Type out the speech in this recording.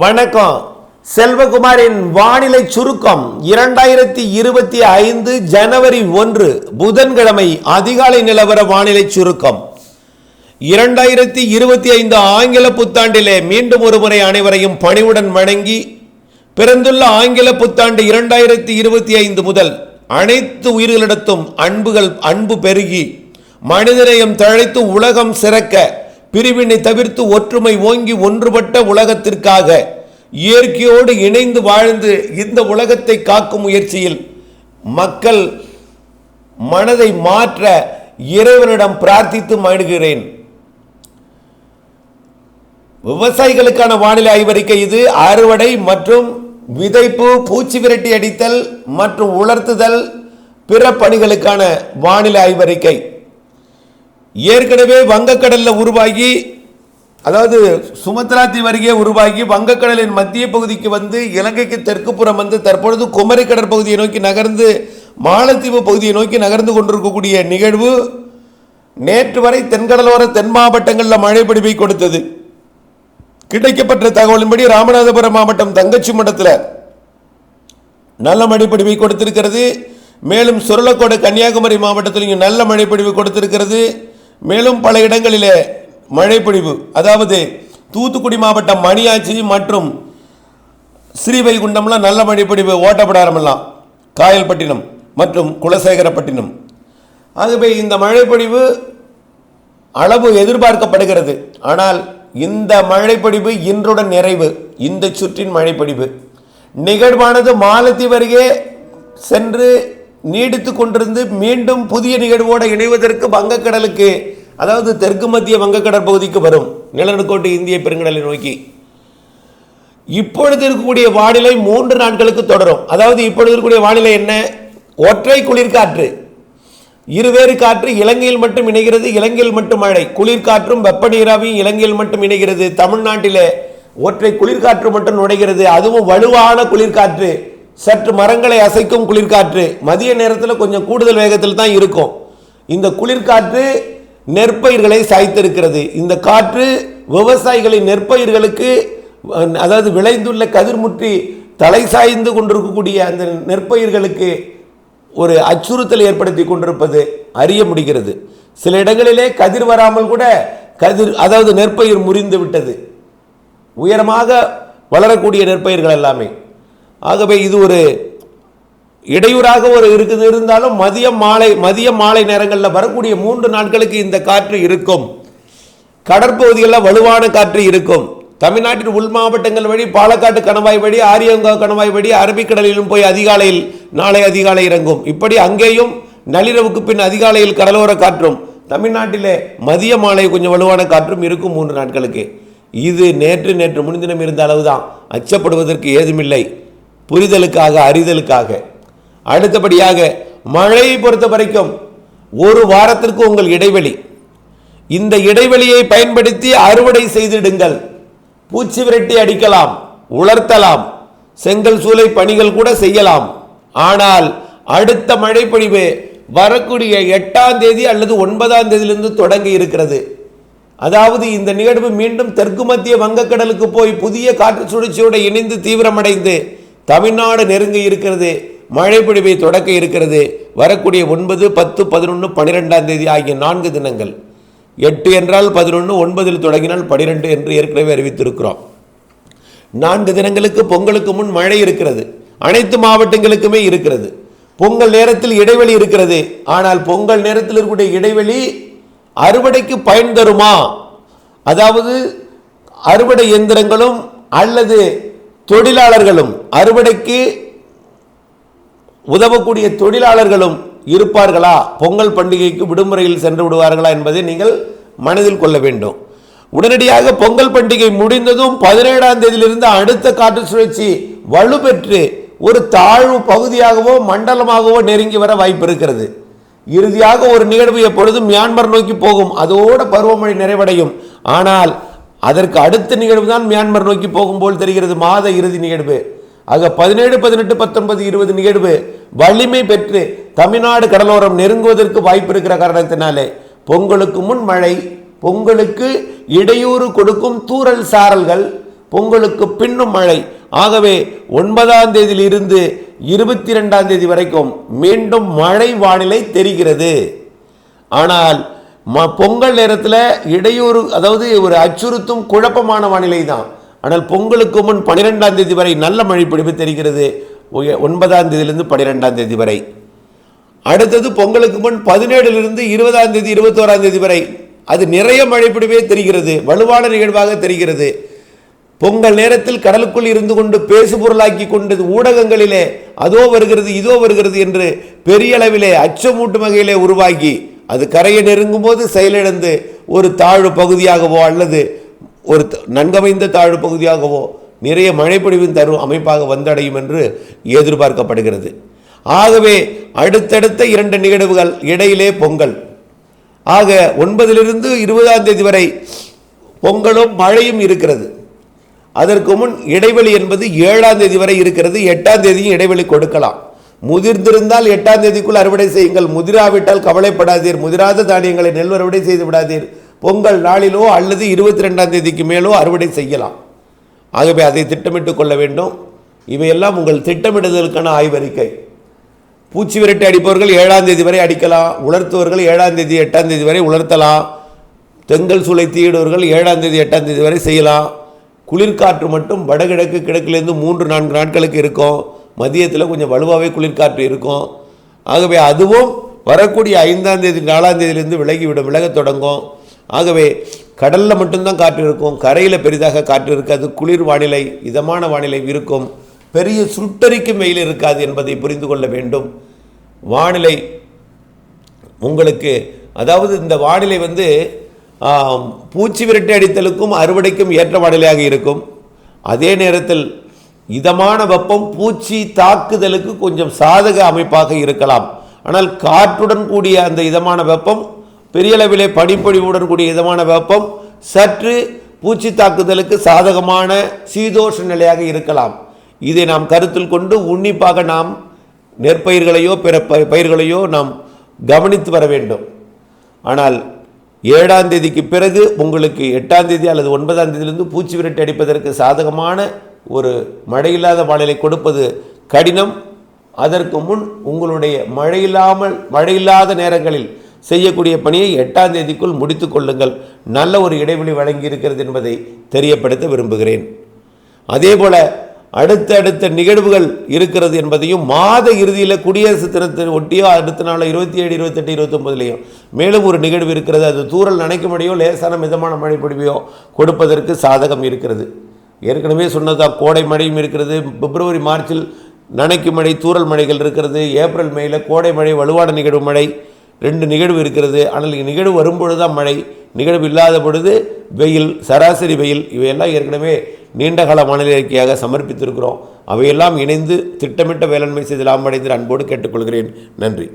வணக்கம். செல்வகுமாரின் வானிலை சுருக்கம் இரண்டாயிரத்தி இருபத்தி ஐந்து ஜனவரி ஒன்று புதன்கிழமை அதிகாலை நிலவர வானிலை சுருக்கம். இரண்டாயிரத்தி இருபத்தி ஐந்து ஆங்கில புத்தாண்டிலே மீண்டும் ஒருமுறை அனைவரையும் பணிவுடன் வணங்கி பிறந்துள்ள ஆங்கில புத்தாண்டு இரண்டாயிரத்தி இருபத்தி ஐந்து முதல் அனைத்து உயிர்களிடத்தும் அன்புகள் அன்பு பெருகி மனிதநேயம் தழைத்து உலகம் சிறக்க பிரிவினை தவிர்த்து ஒற்றுமை ஓங்கி ஒன்றுபட்ட உலகத்திற்காக இயற்கையோடு இணைந்து வாழ்ந்து இந்த உலகத்தை காக்கும் முயற்சியில் மக்கள் மனதை மாற்ற இறைவனிடம் பிரார்த்தித்து மாடுகிறேன் விவசாயிகளுக்கான வானிலை ஆய்வறிக்கை இது. அறுவடை மற்றும் விதைப்பு பூச்சி விரட்டி அடித்தல் மற்றும் உலர்த்துதல் பிற பணிகளுக்கான வானிலை ஆய்வறிக்கை. ஏற்கனவே வங்கக்கடலில் உருவாகி அதாவது சுமத்ரா தீவு உருவாகி வங்கக்கடலின் மத்திய பகுதிக்கு வந்து இலங்கைக்கு தெற்கு புறம் வந்து தற்பொழுது குமரி கடற்பகுதியை நோக்கி நகர்ந்து மாலத்தீவு பகுதியை நோக்கி நகர்ந்து கொண்டிருக்கக்கூடிய நிகழ்வு நேற்று வரை தென்கடலோர தென் மாவட்டங்களில் மழை பிடிப்பை கொடுத்தது. கிடைக்கப்பட்ட தகவலின்படி ராமநாதபுரம் மாவட்டம் தங்கச்சி மட்டத்தில் நல்ல மழைப்பொழிவை கொடுத்திருக்கிறது. மேலும் சுரலக்கோடு கன்னியாகுமரி மாவட்டத்திலும் நல்ல மழைப்பிடிவு கொடுத்திருக்கிறது. மேலும் பல இடங்களிலே மழைப்பொழிவு. அதாவது தூத்துக்குடி மாவட்டம் மணியாச்சி மற்றும் ஸ்ரீவைகுண்டம்லாம் நல்ல மழைப்பொழிவு ஓட்டப்படாரமெல்லாம். காயல்பட்டினம் மற்றும் குலசேகரப்பட்டினம். ஆகவே இந்த மழைப்பொழிவு அளவு எதிர்பார்க்கப்படுகிறது. ஆனால் இந்த மழைப்பொழிவு இன்றுடன் நிறைவு. இந்த சுற்றின் மழைப்பொழிவு. நிகழ்வானது மாலத்தி அருகே சென்று நீடித்து கொண்டிருந்து மீண்டும் புதிய நிகழ்வோடு இணைவதற்கு வங்கக்கடலுக்கு அதாவது தெற்கு மத்திய வங்கக்கடல் பகுதிக்கு வரும். நிலநடுக்கோட்டு இந்திய பெருங்கடலை நோக்கி. இப்பொழுது இருக்கக்கூடிய வானிலை மூன்று நாட்களுக்கு தொடரும். அதாவது இப்பொழுது இருக்கக்கூடிய வானிலை என்ன? ஒற்றை குளிர்காற்று. இருவேறு காற்று இலங்கையில் மட்டும் இணைகிறது இலங்கையில் மட்டும் மழை. குளிர்காற்றும் வெப்ப நீராவியும் இலங்கையில் மட்டும் இணைகிறது. தமிழ்நாட்டிலே ஒற்றை குளிர்காற்று மட்டும் நுழைகிறது. அதுவும் வலுவான குளிர்காற்று. சற்று மரங்களை அசைக்கும் குளிர்காற்று. மதிய நேரத்தில் கொஞ்சம் கூடுதல் வேகத்தில் தான் இருக்கும். இந்த குளிர்காற்று நெற்பயிர்களை சாய்த்திருக்கிறது. இந்த காற்று விவசாயிகளின் நெற்பயிர்களுக்கு அதாவது விளைந்துள்ள கதிர்முற்றி தலை சாய்ந்து கொண்டிருக்கக்கூடிய அந்த நெற்பயிர்களுக்கு ஒரு அச்சுறுத்தல் ஏற்படுத்தி கொண்டிருப்பது அறிய முடிகிறது. சில இடங்களிலே கதிர் வராமல் கூட கதிர் அதாவது நெற்பயிர் முறிந்து விட்டது. உயரமாக வளரக்கூடிய நெற்பயிர்கள் எல்லாமே. ஆகவே இது ஒரு இடையூறாக ஒரு இருக்குது. இருந்தாலும் மதியம் மாலை மதியம் மாலை நேரங்களில் வரக்கூடிய மூன்று நாட்களுக்கு இந்த காற்று இருக்கும். கடற்பகுதிகளில் வலுவான காற்று இருக்கும். தமிழ்நாட்டின் உள் மாவட்டங்கள் வழி பாலக்காட்டு கணவாய் வழி ஆரியங்கா கணவாய் வழி அரபிக்கடலிலும் போய் அதிகாலையில் நாளை அதிகாலை இறங்கும். இப்படி அங்கேயும் நள்ளிரவுக்கு பின் அதிகாலையில் கடலோர காற்றும் தமிழ்நாட்டிலே மதிய மாலை கொஞ்சம் வலுவான காற்றும் இருக்கும் மூன்று நாட்களுக்கு. இது நேற்று நேற்று முன்தினம் இருந்த அளவுதான். அச்சப்படுவதற்கு ஏதுமில்லை. புரிதலுக்காக அறிதலுக்காக. அடுத்தபடியாக மழையை பொறுத்த வரைக்கும் ஒரு வாரத்திற்கு உங்கள் இடைவெளி. இந்த இடைவெளியை பயன்படுத்தி அறுவடை செய்திடுங்கள். பூச்சி விரட்டி அடிக்கலாம் உலர்த்தலாம் செங்கல் சூளை பணிகள் கூட செய்யலாம். ஆனால் அடுத்த மழைப்பொழிவு வரக்கூடிய எட்டாம் தேதி அல்லது ஒன்பதாம் தேதியிலிருந்து தொடங்கி இருக்கிறது. அதாவது இந்த நிகழ்வு மீண்டும் தெற்கு மத்திய வங்கக்கடலுக்கு போய் புதிய காற்று சுழற்சியோடு இணைந்து தீவிரமடைந்து தமிழ்நாடு நெருங்கி இருக்கிறது மழைப்பொழிவை தொடக்க இருக்கிறது. வரக்கூடிய ஒன்பது பத்து பதினொன்று பன்னிரெண்டாம் தேதி ஆகிய நான்கு தினங்கள். எட்டு என்றால் பதினொன்று ஒன்பதில் தொடங்கினால் பனிரெண்டு என்று ஏற்கனவே அறிவித்திருக்கிறோம். நான்கு தினங்களுக்கு பொங்கலுக்கு முன் மழை இருக்கிறது. அனைத்து மாவட்டங்களுக்குமே இருக்கிறது. பொங்கல் நேரத்தில் இடைவெளி இருக்கிறது. ஆனால் பொங்கல் நேரத்தில் இருக்கக்கூடிய இடைவெளி அறுவடைக்கு பயன் தருமா? அதாவது அறுவடை இயந்திரங்களும் அல்லது தொழிலாளர்களும் அறுவடைக்கு உதவக்கூடிய தொழிலாளர்களும் இருப்பார்களா? பொங்கல் பண்டிகைக்கு விடுமுறையில் சென்று விடுவார்களா என்பதை நீங்கள் மனதில் கொள்ள வேண்டும். உடனடியாக பொங்கல் பண்டிகை முடிந்ததும் பதினேழாம் தேதியிலிருந்து அடுத்த காற்று சுழற்சி வலுப்பெற்று ஒரு தாழ்வு பகுதியாகவோ மண்டலமாகவோ நெருங்கி வர வாய்ப்பு இருக்கிறது. இறுதியாக ஒரு நிகழ்வு எப்பொழுதும் மியான்மர் நோக்கி போகும். அதோட பருவமழை நிறைவடையும். ஆனால் அதற்கு அடுத்த நிகழ்வு தான் மியான்மர் நோக்கி போகும்போது தெரிகிறது மாத இறுதி நிகழ்வு. ஆக பதினேழு பதினெட்டு பத்தொன்பது இருபது நிகழ்வு வலிமை பெற்று தமிழ்நாடு கடலோரம் நெருங்குவதற்கு வாய்ப்பு இருக்கிற காரணத்தினாலே பொங்கலுக்கு முன் மழை பொங்கலுக்கு இடையூறு கொடுக்கும் தூறல் சாரல்கள் பொங்கலுக்கு பின்னும் மழை. ஆகவே ஒன்பதாம் தேதியிலிருந்து இருபத்தி ரெண்டாம் தேதி வரைக்கும் மீண்டும் மழை வானிலை தெரிகிறது. ஆனால் ம பொங்கல் நேரத்தில் இடையூறு அதாவது ஒரு அச்சுறுத்தும் குழப்பமான வானிலை தான். ஆனால் பொங்கலுக்கு முன் பனிரெண்டாம் தேதி வரை நல்ல மழை பிடிப்பு தெரிகிறது. ஒன்பதாம் தேதியிலிருந்து பனிரெண்டாம் தேதி வரை. அடுத்தது பொங்கலுக்கு முன் பதினேழுலிருந்து இருபதாம் தேதி இருபத்தோராம் தேதி வரை. அது நிறைய மழைப்பிடிவே தெரிகிறது. வலுவான நிகழ்வாக தெரிகிறது. பொங்கல் நேரத்தில் கடலுக்குள் இருந்து கொண்டு பேசுபொருளாக்கி கொண்டு ஊடகங்களிலே அதோ வருகிறது இதோ வருகிறது என்று பெரிய அளவிலே அச்சமூட்டும் வகையிலே உருவாகி அது கரையை நெருங்கும் போது செயலிழந்து ஒரு தாழ்வு பகுதியாகவோ அல்லது ஒரு த- நன்கமைந்த தாழ்வு பகுதியாகவோ நிறைய மழைப்பொழிவின் தரும் அமைப்பாக வந்தடையும் என்று எதிர்பார்க்கப்படுகிறது. ஆகவே அடுத்தடுத்த இரண்டு நிகழ்வுகள் இடையிலே பொங்கல். ஆக ஒன்பதிலிருந்து இருபதாம் தேதி வரை பொங்கலும் மழையும் இருக்கிறது. அதற்கு முன் இடைவெளி என்பது ஏழாம் தேதி வரை இருக்கிறது. எட்டாம் தேதியும் இடைவெளி கொடுக்கலாம். முதிர்ந்திருந்தால் எட்டாம் தேதிக்குள் அறுவடை செய்யுங்கள். முதிராவிட்டால் கவலைப்படாதீர். முதிராத தானியங்களை நெல் அறுவடை செய்து விடாதீர். பொங்கல் நாளிலோ அல்லது இருபத்தி ரெண்டாம் தேதிக்கு மேலோ அறுவடை செய்யலாம். ஆகவே அதை திட்டமிட்டுக் கொள்ள வேண்டும். இவையெல்லாம் உங்கள் திட்டமிடுதலுக்கான ஆய்வறிக்கை. பூச்சி விரட்டி அடிப்பவர்கள் ஏழாம் தேதி வரை அடிக்கலாம். உலர்த்துவர்கள் ஏழாம் தேதி எட்டாம் தேதி வரை உலர்த்தலாம். தெங்கல் சூளை தீயிடுவர்கள் ஏழாம் தேதி எட்டாம் தேதி வரை செய்யலாம். குளிர்காற்று மட்டும் வடகிழக்கு கிழக்கிலிருந்து மூன்று நான்கு நாட்களுக்கு இருக்கும். மதியத்தில் கொஞ்சம் வலுவாகவே குளிர்காற்று இருக்கும். ஆகவே அதுவும் வரக்கூடிய ஐந்தாம் தேதி நாலாம் தேதியிலிருந்து விலகிவிடும் விலகத் தொடங்கும். ஆகவே கடலில் மட்டும்தான் காற்று இருக்கும் கரையில் பெரிதாக காற்று இருக்காது குளிர் வானிலை இதமான வானிலை இருக்கும். பெரிய சுட்டரிக்கும் வெயில் இருக்காது என்பதை புரிந்து கொள்ள வேண்டும். வானிலை உங்களுக்கு அதாவது இந்த வானிலை வந்து பூச்சி விரட்டி அடித்தலுக்கும் அறுவடைக்கும் ஏற்ற வானிலையாக இருக்கும். அதே நேரத்தில் இதமான வெப்பம் பூச்சி தாக்குதலுக்கு கொஞ்சம் சாதக அமைப்பாக இருக்கலாம். ஆனால் காற்றுடன் கூடிய அந்த இதமான வெப்பம் பெரிய அளவிலே பனிப்பொழிவுடன் கூடிய இதமான வெப்பம் சற்று பூச்சி தாக்குதலுக்கு சாதகமான சீதோஷ நிலையாக இருக்கலாம். இதை நாம் கருத்தில் கொண்டு உன்னிப்பாக நாம் நெற்பயிர்களையோ பிற ப- பயிர்களையோ நாம் கவனித்து வர வேண்டும். ஆனால் ஏழாம் தேதிக்கு பிறகு உங்களுக்கு எட்டாம் தேதி அல்லது ஒன்பதாம் தேதியிலிருந்து பூச்சி விரட்டி அடிப்பதற்கு சாதகமான ஒரு மழையில்லாத வானிலை கொடுப்பது கடினம். அதற்கு முன் உங்களுடைய மழையில்லாமல் மழையில்லாத நேரங்களில் செய்யக்கூடிய பணியை எட்டாம் தேதிக்குள் முடித்து கொள்ளுங்கள். நல்ல ஒரு இடைவெளி வழங்கி இருக்கிறது என்பதை தெரியப்படுத்த விரும்புகிறேன். அதேபோல அடுத்தடுத்த நிகழ்வுகள் இருக்கிறது என்பதையும் மாத இறுதியில் குடியரசு தினத்தை ஒட்டியோ அடுத்த நாள் இருபத்தி ஏழு இருபத்தெட்டு இருபத்தொம்பதுலேயும் மேலும் ஒரு நிகழ்வு இருக்கிறது. அது தூறல் நனைக்கும்படியோ லேசான மிதமான மழை பொழிவையோ கொடுப்பதற்கு சாதகம் இருக்கிறது. ஏற்கனவே சொன்னதா கோடை மழையும் இருக்கிறது. பிப்ரவரி மார்ச்சில் நனைக்கு மழை தூரல் மழைகள் இருக்கிறது. ஏப்ரல் மேயில் கோடை மழை வலுவான நிகழ்வு மழை ரெண்டு நிகழ்வு இருக்கிறது. ஆனால் நிகழ்வு வரும்பொழுது தான் மழை. நிகழ்வு இல்லாத பொழுது வெயில் சராசரி வெயில் இவையெல்லாம் ஏற்கனவே நீண்டகால வானிலை அறிக்கையாக சமர்ப்பித்திருக்கிறோம். அவையெல்லாம் இணைந்து திட்டமிட்ட வேளாண்மை செய்து லாபம் அடைந்து அன்போடு கேட்டுக்கொள்கிறேன். நன்றி.